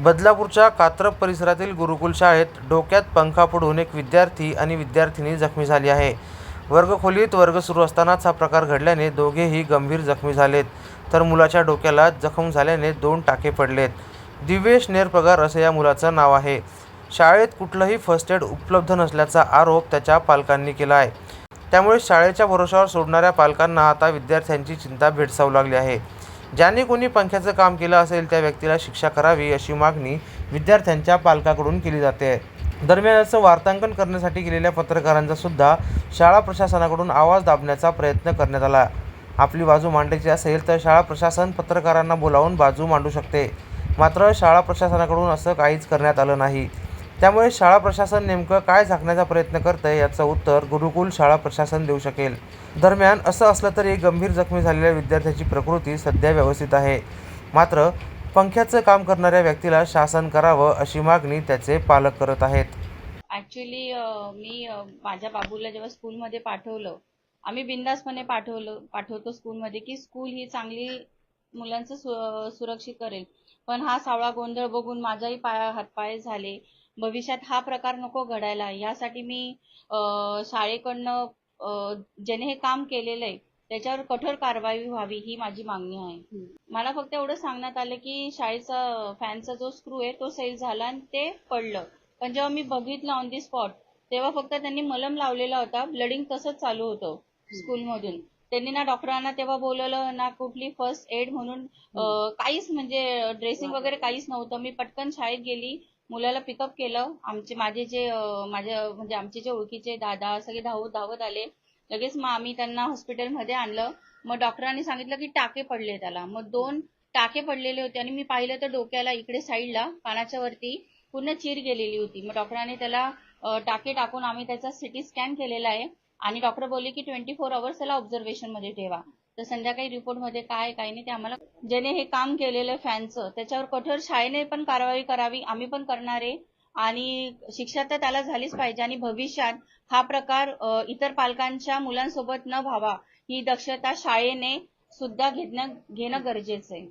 बदलापूरच्या कात्रप परिसरातील गुरुकुल शाळेत डोक्यात पंखा पडून एक विद्यार्थी आणि विद्यार्थिनी जखमी झाली आहे. वर्गखोलीत वर्ग सुरू असतानाच हा प्रकार घडल्याने दोघेही गंभीर जखमी झालेत. तर मुलाच्या डोक्याला जखम झाल्याने दोन टाके पडलेत. दिवेश नेरपगार असं या मुलाचं नाव आहे. शाळेत कुठलंही फर्स्ट एड उपलब्ध नसल्याचा आरोप त्याच्या पालकांनी केला आहे त्यामुळे शाळेच्या भरोशावर सोडणाऱ्या पालकांना आता विद्यार्थ्यांची चिंता भेडसावू लागली आहे. ज्यांनी कोणी पंख्याचं काम केलं असेल त्या व्यक्तीला शिक्षा करावी अशी मागणी विद्यार्थ्यांच्या पालकाकडून केली जाते. दरम्यान याचं वार्तांकन करण्यासाठी गेलेल्या पत्रकारांचा सुद्धा शाळा प्रशासनाकडून आवाज दाबण्याचा प्रयत्न करण्यात आला. आपली बाजू मांडायची असेल तर शाळा प्रशासन पत्रकारांना बोलावून बाजू मांडू शकते. मात्र शाळा प्रशासनाकडून असं काहीच करण्यात आलं नाही. त्यामुळे शाळा प्रशासन नेमकं काय झाकण्याचा प्रयत्न करतंय याचं उत्तर गुरुकुल शाळा प्रशासन देऊ शकेल. दरम्यान असं असलं तरी गंभीर जखमी झालेल्या विद्यार्थ्याची प्रकृती सध्या व्यवस्थित आहे. मात्र पंख्याचं काम करणाऱ्या व्यक्तीला शासन करावं अशी मागणी त्याचे पालक करत आहेत. ॲक्च्युली मी माझ्या बाबूला जेव्हा स्कूलमध्ये पाठवलं आम्ही बिंदासपणे पाठवलं पाठवतो स्कूलमध्ये की स्कूल ही चांगली मुलांचं सु सुरक्षित करेल. पण हा सावळा गोंधळ बघून माझाही पाया हातपाय झाले. भविष्यात हा प्रकार नको घडायला. यासाठी मी शाळेकडनं ज्याने हे काम केलेलं आहे त्याच्यावर कठोर कारवाई व्हावी ही माझी मागणी आहे. मला फक्त एवढं सांगण्यात आलं की शाळेचा फॅनचा जो स्क्रू आहे तो सैल झाला आणि ते पडलं. पण जेव्हा मी बघितलं ऑन दी स्पॉट तेव्हा फक्त त्यांनी मलम लावलेला होता. ब्लडिंग तसंच चालू होतं स्कूलमधून. त्यांनी ना डॉक्टरांना तेव्हा बोलवलं ना कुठली फर्स्ट एड म्हणून. काहीच म्हणजे ड्रेसिंग वगैरे काहीच नव्हतं. मी पटकन शाळेत गेली. मुलाला पिकअप केलं. आमचे माझे जे माझ्या म्हणजे आमचे जे ओळखीचे दादा सगळे धावत धावत आले. लगेच मग आम्ही त्यांना हॉस्पिटलमध्ये आणलं. मग डॉक्टरांनी सांगितलं की टाके पडले त्याला. मग दोन टाके पडलेले होते आणि मी पाहिलं तर डोक्याला इकडे साईडला कानाच्या वरती पूर्ण चीर गेलेली होती. मग डॉक्टरांनी त्याला टाके टाकून आम्ही त्याचा सिटी स्कॅन केलेला आहे. आणि डॉक्टर बोलले की ट्वेंटी फोर अवर्स त्याला ऑब्झर्वेशनमध्ये ठेवा. तर संध्याकाळी रिपोर्टमध्ये काय काय नाही ते आम्हाला ज्याने हे काम केलेलं फॅनचं त्याच्यावर कठोर शाळेने पण कारवाई करावी आम्ही पण करणार आहे. आणि शिक्षा तर त्याला झालीच पाहिजे आणि भविष्यात हा प्रकार इतर पालकांच्या मुलांसोबत न व्हावा ही दक्षता शाळेने सुद्धा घेणं घेणं गरजेचं आहे.